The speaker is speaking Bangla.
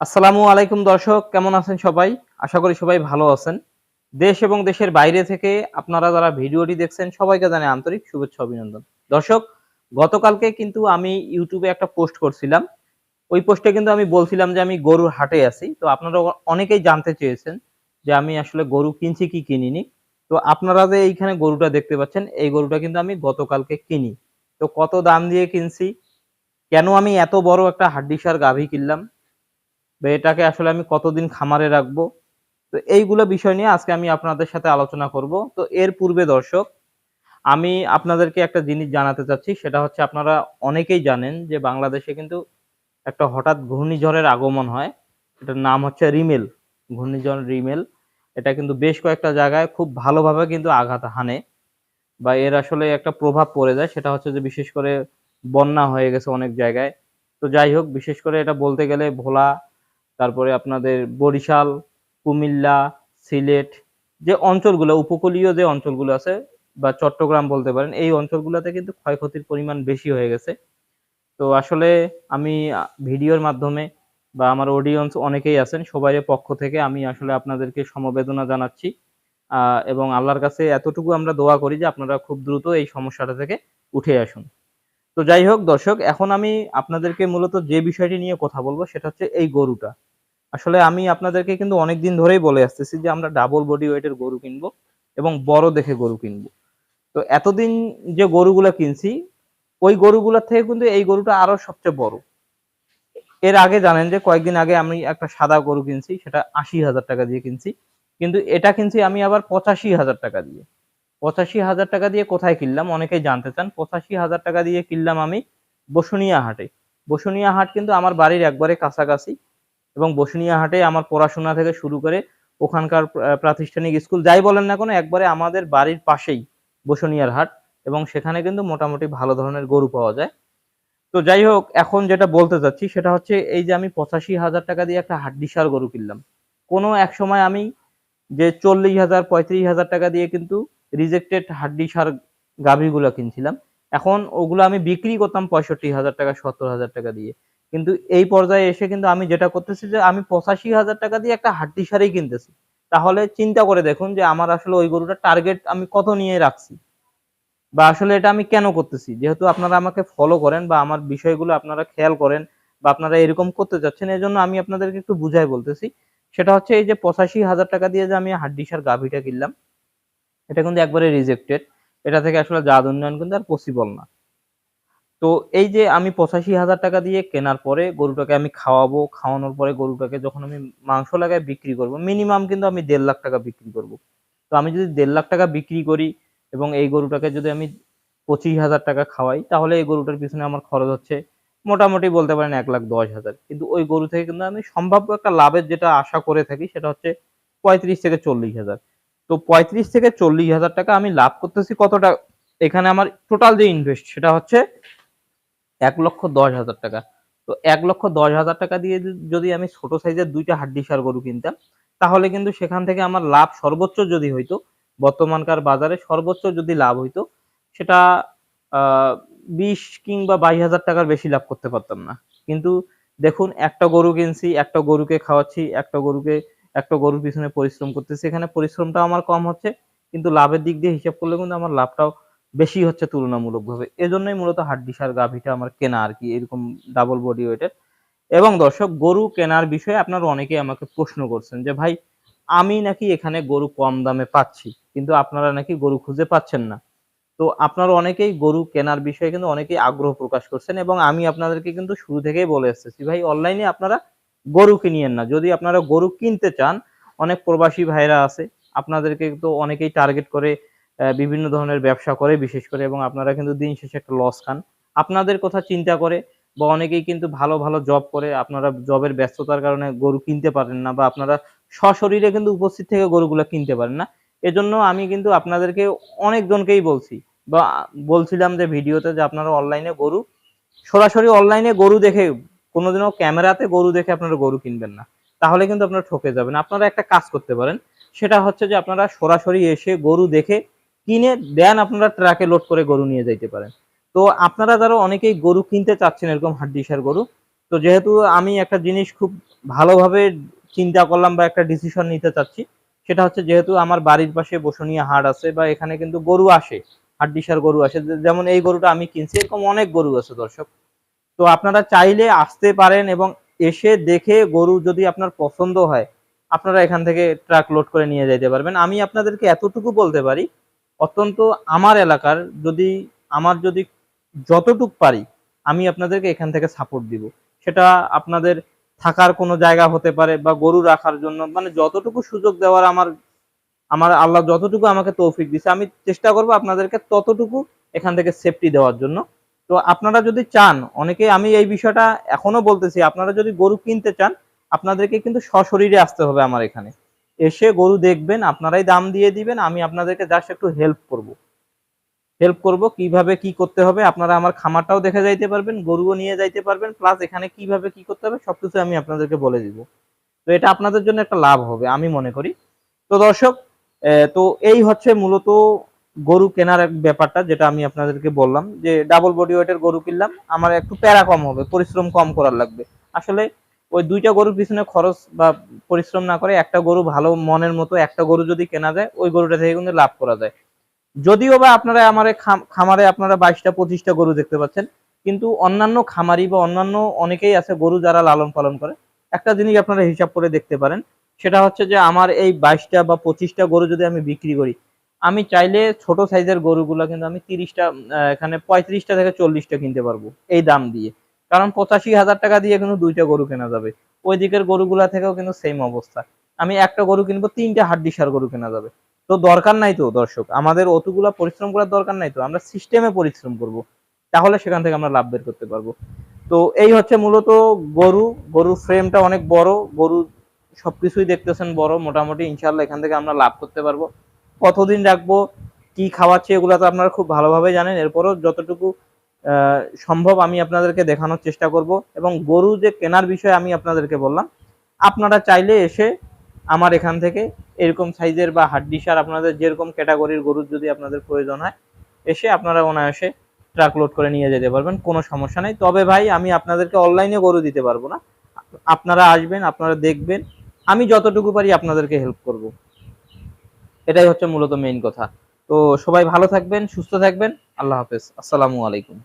আসসালামু আলাইকুম দর্শক, কেমন আছেন সবাই? আশা করি সবাই ভালো আছেন। দেশ এবং দেশের বাইরে থেকে আপনারা যারা ভিডিওটি দেখছেন, সবাইকে জানাই আন্তরিক শুভেচ্ছা অভিনন্দন। দর্শক, গতকালকে কিন্তু আমি ইউটিউবে একটা পোস্ট করছিলাম। ওই পোস্টে কিন্তু আমি বলছিলাম যে আমি গরুর হাটে আছি। তো আপনারা অনেকেই জানতে চেয়েছেন যে আমি আসলে গরু কিনছি কি কিনিনি। তো আপনারা যে এইখানে গরুটা দেখতে পাচ্ছেন, এই গরুটা কিন্তু আমি গতকালকে কিনি। তো কত দাম দিয়ে কিনছি? কেন আমি এত বড় একটা হাড্ডিসার গাভী কিনলাম? বা এটাকে আসলে আমি কতদিন খামারে রাখব? তো এইগুলো বিষয় নিয়ে আজকে আমি আপনাদের সাথে আলোচনা করব। তো এর পূর্বে দর্শক, আমি আপনাদেরকে একটা জিনিস জানাতে চাচ্ছি, সেটা হচ্ছে আপনারা অনেকেই জানেন যে বাংলাদেশে কিন্তু একটা হঠাৎ ঘূর্ণিঝড়ের আগমন হয়। এটার নাম হচ্ছে রিমেল, ঘূর্ণিঝড় রিমেল। এটা কিন্তু বেশ কয়েকটা জায়গায় খুব ভালোভাবে কিন্তু আঘাত হানে বা এর আসলে একটা প্রভাব পড়ে যায়। সেটা হচ্ছে যে বিশেষ করে বন্যা হয়ে গেছে অনেক জায়গায়। তো যাই হোক, বিশেষ করে এটা বলতে গেলে ভোলা তারপরে আপনাদের বরিশাল, কুমিল্লা, সিলেট, যে অঞ্চলগুলো, উপকূলীয় যে অঞ্চলগুলো আছে, বা চট্টগ্রাম বলতে পারেন, এই অঞ্চলগুলোতে কিন্তু ক্ষয়ক্ষতির পরিমাণ বেশি হয়ে গেছে। তো আসলে আমি ভিডিওর মাধ্যমে বা আমার অডিয়েন্স অনেকেই আছেন, সবাইয়ের পক্ষ থেকে আমি আসলে আপনাদেরকে সমবেদনা জানাচ্ছি। এবং আল্লাহর কাছে এতটুকু আমরা দোয়া করি যে আপনারা খুব দ্রুত এই সমস্যাটা থেকে উঠে আসুন। তো যাই হোক, দর্শক, এখন আমি আপনাদেরকে মূলত যে বিষয়টি নিয়ে কথা বলব সেটা হচ্ছে এই গরুটা। আসলে আমি আপনাদেরকে কিন্তু অনেক দিন ধরেই বলে আসতেছি যে আমরা ডাবল বডি ওয়েটের গরু কিনবো এবং বড় দেখে গরু কিনবো। তো এতদিন যে গরুগুলা কিনছি, ওই গরুগুলোর থেকে কিন্তু এই গরুটা আরও সবচেয়ে বড়। এর আগে জানেন যে কয়েকদিন আগে আমি একটা সাদা গরু কিনছি, সেটা আশি হাজার টাকা দিয়ে কিনছি। কিন্তু এটা কিনছি আমি আবার পঁচাশি হাজার টাকা দিয়ে। পঁচাশি হাজার টাকা দিয়ে কোথায় কিনলাম? অনেকেই জানতে চান। পঁচাশি হাজার টাকা দিয়ে কিনলাম আমি বসুনিয়া হাটে। বসুনিয়া হাট কিন্তু আমার বাড়ির একবারে কাছাকাছি এবং বসুনিয়া হাটে আমার পড়াশোনা থেকে শুরু করে ওখানকার প্রাতিষ্ঠানিক স্কুল, যাই বলেন না কোনো, একবারে আমাদের বাড়ির পাশেই বসুনিয়ার হাট এবং সেখানে কিন্তু মোটামুটি ভালো ধরনের গরু পাওয়া যায়। তো যাই হোক, এখন যেটা বলতে চাচ্ছি সেটা হচ্ছে এই যে আমি পঁচাশি হাজার টাকা দিয়ে একটা হাড্ডিসার গরু কিনলাম। কোনো এক সময় আমি যে চল্লিশ হাজার, পঁয়ত্রিশ হাজার টাকা দিয়ে কিন্তু রিজেক্টেড হাড্ডিসার গাভীগুলো কিনছিলাম। এখন ওগুলো আমি বিক্রি করতাম পঁয়ষট্টি হাজার টাকা, সত্তর হাজার টাকা দিয়ে। কিন্তু এই পর্যায়ে এসে কিন্তু আমি যেটা করতেছি যে, আমি পঁচাশি হাজার টাকা দিয়ে একটা হাড্ডি সারই কিনতেছি। তাহলে চিন্তা করে দেখুন যে, আমার আসলে ওই গরুটার টার্গেট আমি কত নিয়ে রাখছি? বা আসলে এটা আমি কেন করতেছি? যেহেতু আপনারা আমাকে ফলো করেন বা আমার বিষয়গুলো আপনারা খেয়াল করেন বা আপনারা এরকম করতে চাচ্ছেন এই জন্য আমি আপনাদেরকে একটু বুঝাই বলতেছি। সেটা হচ্ছে এই যে, পঁচাশি হাজার টাকা দিয়ে যে আমি হাড্ডি সার গাভীটা কিনলাম এটা কিন্তু একবারে রিজেক্টেড এটা থেকে আসলে জাত উন্নয়ন কিন্তু আর পসিবল না। তো এই যে আমি পঁচাশি হাজার টাকা দিয়ে কেনার পরে গরুটাকে আমি খাওয়াবো, খাওয়ানোর পরে গরুটাকে যখন আমি মাংস লাগায় বিক্রি করব মিনিমাম কিন্তু আমি দেড় লাখ টাকা বিক্রি করব। তো আমি যদি দেড় লাখ টাকা বিক্রি করি এবং এই গরুটাকে যদি আমি পঁচিশ হাজার টাকা খাওয়াই, তাহলে এই গরুটার পিছনে আমার খরচ হচ্ছে মোটামুটি বলতে পারেন এক লাখ দশ হাজার। কিন্তু ওই গরু থেকে কিন্তু আমি সম্ভাব্য একটা লাভের যেটা আশা করে থাকি, সেটা হচ্ছে পঁয়ত্রিশ থেকে চল্লিশ হাজার। তো পঁয়ত্রিশ থেকে চল্লিশ হাজার টাকা আমি লাভ করতেছি কতটা? এখানে আমার টোটাল যে ইনভেস্ট সেটা হচ্ছে এক লক্ষ দশ হাজার টাকা। তো এক লক্ষ দশ হাজার টাকা দিয়ে যদি- আমি ছোট সাইজের দুইটা হাড্ডি সার গরু কিনতাম, তাহলে কিন্তু সেখান থেকে আমার লাভ সর্বোচ্চ যদি হইতো, বর্তমানকার বাজারে সর্বোচ্চ যদি লাভ হইতো, সেটা বিশ কিংবা বাইশ হাজার টাকার বেশি লাভ করতে পারতাম না। কিন্তু দেখুন, একটা গরু কিনছি, একটা গরুকে খাওয়াচ্ছি, একটা গরুকে একটা গরুর পিছনে পরিশ্রম করতেছি। এখানে পরিশ্রমটা আমার কম হচ্ছে, কিন্তু লাভের দিক দিয়ে হিসাব করলে কিন্তু আমার লাভটাও বেশি হচ্ছে তুলনামূলকভাবে। এজন্যই মূলত হাড্ডি সার, গাভীটা আমার কেনা আর কি, এরকম ডাবল বডি ওয়েটের এবং দর্শক, গরু কেনার বিষয়ে আপনারা অনেকেই আমাকে প্রশ্ন করছেন যে, ভাই, আমি নাকি এখানে গরু কম দামে পাচ্ছি, কিন্তু আপনারা নাকি গরু খুঁজে পাচ্ছেন না? তো আপনারা অনেকেই গরু কেনার বিষয়ে কিন্তু অনেকেই আগ্রহ প্রকাশ করছেন এবং আমি আপনাদেরকে কিন্তু শুরু থেকেই বলে এসেছি, ভাই অনলাইনে আপনারা গরু কিনিয়েন না। যদি আপনারা গরু কিনতে চান, অনেক প্রবাসী ভাইরা আছে, আপনাদেরকে তো অনেকেই টার্গেট করে বিভিন্ন ধরনের ব্যবসা করে, বিশেষ করে, এবং আপনারা কিন্তু দিন শেষে একটা লস খান। আপনাদের কথা চিন্তা করে, বা অনেকেই কিন্তু ভালো ভালো জব করে, আপনারা জবের ব্যস্ততার কারণে গরু কিনতে পারেন না, বা আপনারা সশরীরে কিন্তু উপস্থিত থেকে গরুগুলো কিনতে পারেন না। এজন্য আমি কিন্তু আপনাদেরকে অনেকজনকেই বলছি, বা বলছিলাম যে ভিডিওতে যে আপনারা অনলাইনে গরু, সরাসরি অনলাইনে গরু দেখে কোনোদিনও ক্যামেরাতে গরু দেখে আপনারা গরু কিনবেন না। তাহলে কিন্তু আপনারা ঠকে যাবেন। আপনারা একটা কাজ করতে পারেন। সেটা হচ্ছে যে আপনারা সরাসরি এসে গরু দেখে কিনে দেন আপনারা ট্রাকে লোড করে গরু নিয়ে যাইতে পারেন। তো আপনারা যারা অনেকেই গরু কিনতে চাচ্ছেন, এরকম হাড্ডিসার গরু, তো যেহেতু আমি একটা জিনিস খুব ভালোভাবে চিন্তা করলাম বা একটা ডিসিশন নিতে চাচ্ছি, সেটা হচ্ছে যেহেতু আমার বাড়ির পাশে বসুনিয়া হাট আছে বা এখানে কিন্তু গরু আসে হাড্ডিসার গরু আসে। যেমন এই গরুটা আমি কিনছি, এরকম অনেক গরু আছে দর্শক। তো আপনারা চাইলে আসতে পারেন এবং এসে দেখে গরু যদি আপনার পছন্দ হয়, আপনারা এখান থেকে ট্রাক লোড করে নিয়ে যেতে পারবেন। আমি আপনাদেরকে এতটুকু বলতে পারি, অত্যন্ত আমার এলাকার যদি, আমার যদি যতটুক পারি, আমি আপনাদেরকে এখান থেকে সাপোর্ট দিব। সেটা আপনাদের থাকার কোনো জায়গা হতে পারে বা গরু রাখার জন্য মানে যতটুকু সুযোগ দেওয়ার আমার আমার আল্লাহ যতটুকু আমাকে তৌফিক দিছে, আমি চেষ্টা করব আপনাদেরকে ততটুকু এখান থেকে সেফটি দেওয়ার জন্য। তো আপনারা যদি চান, অনেকে আমি এই বিষয়টা এখনও বলতেছি, আপনারা যদি গরু কিনতে চান, আপনাদেরকে কিন্তু সশরীরে আসতে হবে আমার এখানে। এসে গরু দেখবেন, আপনারাই দাম দিয়ে দিবেন, আমি আপনাদেরকে জাস্ট একটু হেল্প করব। হেল্প করব কীভাবে কি করতে হবে, আপনারা আমার খামারটাও দেখে যাইতে পারবেন, গরুও নিয়ে যাইতে পারবেন প্লাস এখানে কীভাবে কি করতে হবে, সবকিছু আমি আপনাদেরকে বলে দিব। তো এটা আপনাদের জন্য একটা লাভ হবে, আমি মনে করি। তো দর্শক তো এই হচ্ছে মূলত গরু কেনার ব্যাপারটা যেটা আমি আপনাদেরকে বললাম, যে ডাবল বডি ওয়েটের গরু কিনলাম, আমার একটু প্যারা কম হবে, পরিশ্রম কম করার লাগবে। আসলে ওই দুইটা গরুর পিছনে খরচ বা পরিশ্রম না করে একটা গরু ভালো মনের মতো একটা গরু যদি কেনা যায়, ওই গরুটা থেকে কিন্তু লাভ করা যায়। যদিও বা আপনারা আমার খামারে আপনারা বাইশটা, পঁচিশটা গরু দেখতে পাচ্ছেন, কিন্তু অন্যান্য খামারি বা অন্যান্য অনেকেই আছে গরু যারা লালন পালন করে। একটা জিনিস আপনারা হিসাব করে দেখতে পারেন, সেটা হচ্ছে যে আমার এই বাইশটা বা পঁচিশটা গরু যদি আমি বিক্রি করি আমি চাইলে ছোট সাইজের গরুগুলো কিন্তু আমি তিরিশটা এখানে পঁয়ত্রিশটা থেকে চল্লিশটা কিনতে পারব এই দাম দিয়ে। কারণ পঁচাশি হাজার টাকা দিয়ে কিন্তু দুইটা গরু কেনা যাবে। ওই দিকের গরুগুলা থেকেও কিন্তু সেম অবস্থা। আমি একটা গরু কিনবো, তিনটা হাড্ডিসার গরু কেনা যাবে। তো দরকার নাই তো দর্শক, আমাদের অতগুলা পরিশ্রম করার দরকার নাই তো, আমরা সিস্টেমে পরিশ্রম করব। তাহলে সেখান থেকে আমরা লাভ বের করতে পারব। তো এই হচ্ছে মূলত গরু, গরুর ফ্রেমটা অনেক বড়, গরু সবকিছুই দেখতেছেন বড়, মোটামুটি ইনশাল্লাহ এখান থেকে আমরা লাভ করতে পারব। কতদিন রাখব, কি খাওয়াচ্ছে, এগুলো তো আপনারা খুব ভালোভাবে জানেন। এরপরও যতটুকু সম্ভব আমি আপনাদেরকে দেখানোর চেষ্টা করব এবং গরু যে কেনার বিষয়ে আমি আপনাদেরকে বললাম, আপনারা চাইলে এসে আমার এখান থেকে এরকম সাইজের বা হাড্ডিসার আপনাদের যেরকম ক্যাটাগরির গরুর যদি আপনাদের প্রয়োজন হয়, এসে আপনারা অনায়াসে ট্রাক লোড করে নিয়ে যেতে পারবেন, কোনো সমস্যা নেই। তবে ভাই, আমি আপনাদেরকে অনলাইনে গরু দিতে পারব না। আপনারা আসবেন, আপনারা দেখবেন, আমি যতটুকু পারি আপনাদেরকে হেল্প করব। এটাই হচ্ছে মূলত মেইন কথা। তো সবাই ভালো থাকবেন, সুস্থ থাকবেন। আল্লাহ হাফেজ। আসসালামু আলাইকুম।